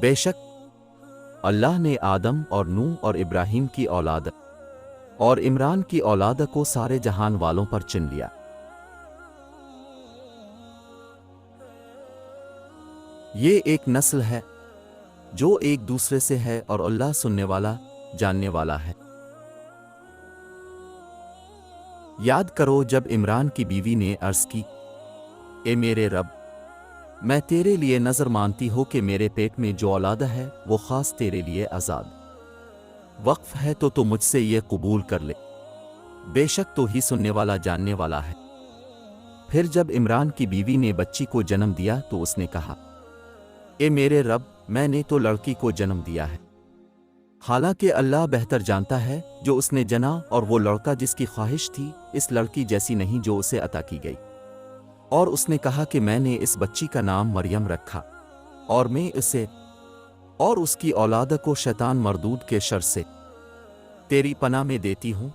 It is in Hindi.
बेशक, अल्लाह ने आदम और नू और इब्राहिम की औलाद और इमरान की औलाद को सारे जहान वालों पर चिन लिया। ये एक नस्ल है, जो एक दूसरे से है और अल्लाह सुनने वाला, जानने वाला है। याद करो जब इमरान की बीवी ने अर्ज़ की, ए मेरे रब मैं तेरे लिए नज़र मानती हो कि मेरे पेट में जो औलाद है, वो खास तेरे लिए आज़ाद। वक्फ है तो तू मुझसे ये कबूल कर ले। बेशक तो ही सुनने वाला, जानने वाला है। फिर जब इमरान की बीवी ने बच्ची को जन्म दिया तो उसने कहा, ए मेरे रब, मैंने तो लड़की को जन्म दिया है। हालाँकि अल्लाह बेहतर जानता है, जो उसने जना और वो लड़का जिसकी ख्वाहिश थी, इस लड़की जैसी नहीं जो उसे अता की गई। और उसने कहा कि मैंने इस बच्ची का नाम मरियम रखा, और मैं इसे और उसकी औलाद को शैतान मरदूद के शर से तेरी पना में देती हूँ